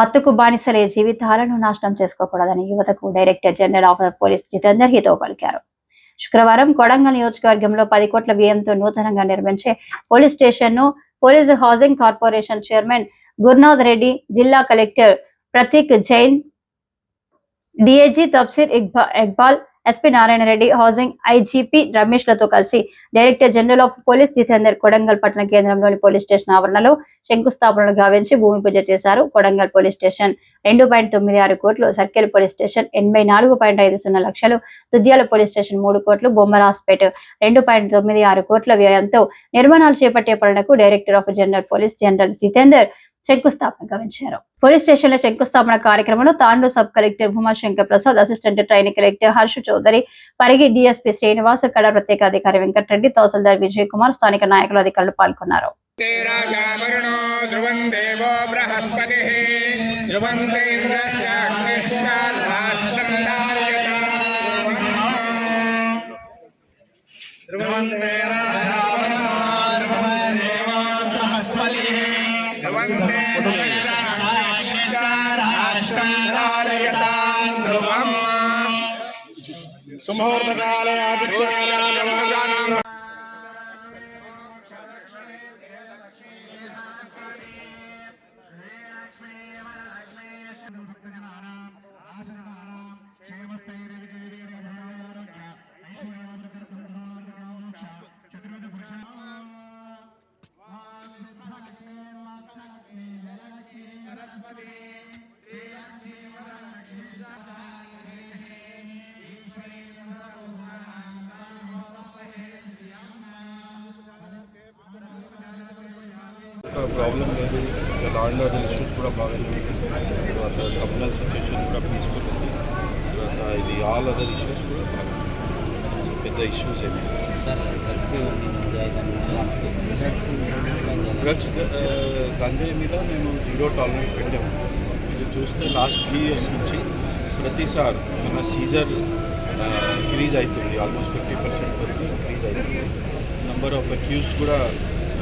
మత్తుకు బానిసలే జీవితాలను నాశనం చేసుకోకూడదని యువతకు director general of police Jitender హితో పలికారు. శుక్రవారం కొడంగల్ నియోజకవర్గంలో పది కోట్ల వ్యయంతో నూతనంగా నిర్మించే పోలీస్ స్టేషన్ను police housing corporation chairman Gurunath Reddy జిల్లా collector Prateek Jain DIG Tafseer ఇక్బా Iqbal SP Narayana Reddy housing IGP రమేష్లతో కలిసి director general of police Jitender Kodangal పట్టణ కేంద్రంలోని పోలీస్ స్టేషన్ ఆవరణలో శంకుస్థాపనలు గావించి భూమి పూజ చేశారు. కొడంగల్ పోలీస్ స్టేషన్ రెండు పాయింట్ తొమ్మిది ఆరు కోట్లు సర్కిల్ పోలీస్ స్టేషన్ ఎనభై నాలుగు పాయింట్ ఐదు సున్నా లక్షలు దుద్యాల పోలీస్ స్టేషన్ మూడు కోట్లు బొమ్మరాస్పేట్ రెండు పాయింట్ తొమ్మిది ఆరు కోట్ల వ్యయంతో నిర్మాణాలు చేపట్టే పనులకు director of general police general Jitender శంకుస్థాపన గావించారు పోలీస్ స్టేషన్ల శంకుస్థాపన కార్యక్రమంలో తాండూ sub collector Bhumashankar Prasad assistant training collector Harsha Chowdary Parigi DSP Srinivas కడ ప్రత్యేక అధికారి వెంకటరెడ్డి తహసీల్దార్ విజయ్ కుమార్ స్థానిక నాయకులు అధికారులు పాల్గొన్నారు. ధ్రువం ధ్రువంతే ధ్రువంతే ప్రాబ్లం లేదు లా అండ్ ఆర్డర్ ఇష్యూస్ కూడా బాగా జరుగుతున్నాయి తర్వాత కమ్యూనల్ సిచ్యువేషన్ కూడా పీస్ఫుల్ ఉంది తర్వాత ఇది ఆల్ అదర్ ఇష్యూస్ కూడా బాగా ఉన్నాయి. పెద్ద ఇష్యూస్ ఏమి సార్ డ్రగ్స్ డ్రగ్స్ గంజాయి uh, మీద మేము జీరో టాలరెన్స్ పెట్టాము. ఇది చూస్తే లాస్ట్ త్రీ ఇయర్స్ నుంచి ప్రతిసారి మన సీజర్ ఇంక్రీజ్ uh, అవుతుంది. ఆల్మోస్ట్ ఫిఫ్టీ పర్సెంట్ వరకు ఇంక్రీజ్ అవుతుంది. నెంబర్ ఆఫ్ అక్యూస్ కూడా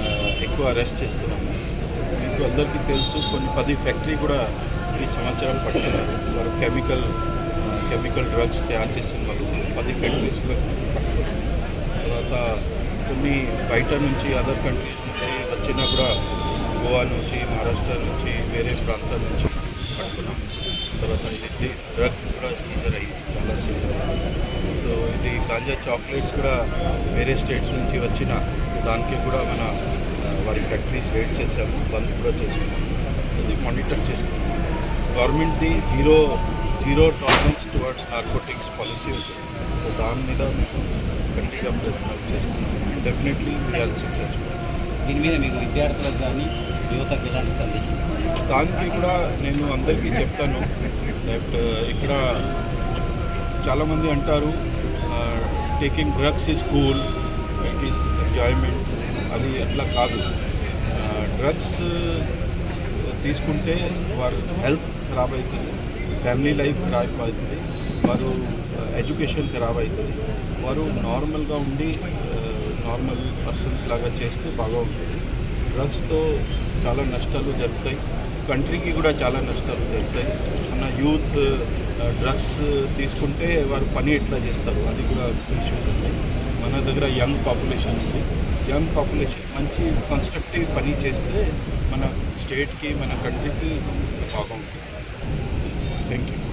uh, ఎక్కువ అరెస్ట్ చేస్తున్నాము. మీకు అందరికీ తెలుసు కొన్ని పది ఫ్యాక్టరీ కూడా ఈ సంవత్సరం పట్టుకున్నారు వారు కెమికల్ కెమికల్ డ్రగ్స్ తయారు చేసిన వాళ్ళు పది ఫ్యాక్టరీస్లో పట్టుకున్నారు తర్వాత కొన్ని బయట నుంచి అదర్ కంట్రీస్ వచ్చినా కూడా గోవా నుంచి మహారాష్ట్ర నుంచి వేరే ప్రాంతాల నుంచి పట్టుకున్నాం. తర్వాత ఇది డ్రగ్ కూడా సీజర్ అయ్యింది చాలా సీజర్ సో ఇది గాంజా చాక్లెట్స్ కూడా వేరే స్టేట్స్ నుంచి వచ్చిన దానికి కూడా మన వారి ఫ్యాక్టరీస్ వెయిట్ చేసాము బంద్ కూడా చేసుకున్నాం. ఇది మానిటర్ చేసుకున్నాం గవర్నమెంట్ది zero zero tolerance towards narcotics policy ఉంది. సో దాని మీద మేము గట్టిగా చేసుకున్నాం డెఫినెట్లీ వీఆర్ సక్సెస్ఫుల్. దీని మీద మీకు విద్యార్థులకు కానీ యువతకు ఎలాంటి సందేశం ఇస్తారు? దానికి కూడా నేను అందరికీ చెప్తాను. దట్ uh, ఇక్కడ చాలామంది అంటారు taking drugs is cool it is enjoyment అది అట్లా కాదు. Uh, డ్రగ్స్ uh, తీసుకుంటే వారు హెల్త్ ఖరాబ్ అవుతుంది ఫ్యామిలీ లైఫ్ ఖరాబ్ అవుతుంది వారు ఎడ్యుకేషన్ ఖరాబ్ అవుతుంది వారు నార్మల్గా ఉండి నార్మల్ పర్సన్స్ లాగా చేస్తే బాగా ఉంటుంది డ్రగ్స్తో చాలా నష్టాలు జరుగుతాయి. కంట్రీకి కూడా చాలా నష్టాలు జరుగుతాయి. మన యూత్ డ్రగ్స్ తీసుకుంటే వారు పని ఎట్లా చేస్తారు? అది కూడా ఇష్యూస్ ఉన్నాయి మన దగ్గర యంగ్ పాపులేషన్ ఉంది. యంగ్ పాపులేషన్ మంచి కన్స్ట్రక్టివ్ పని చేస్తే మన స్టేట్కి మన కంట్రీకి బాగుంటుంది. Thank you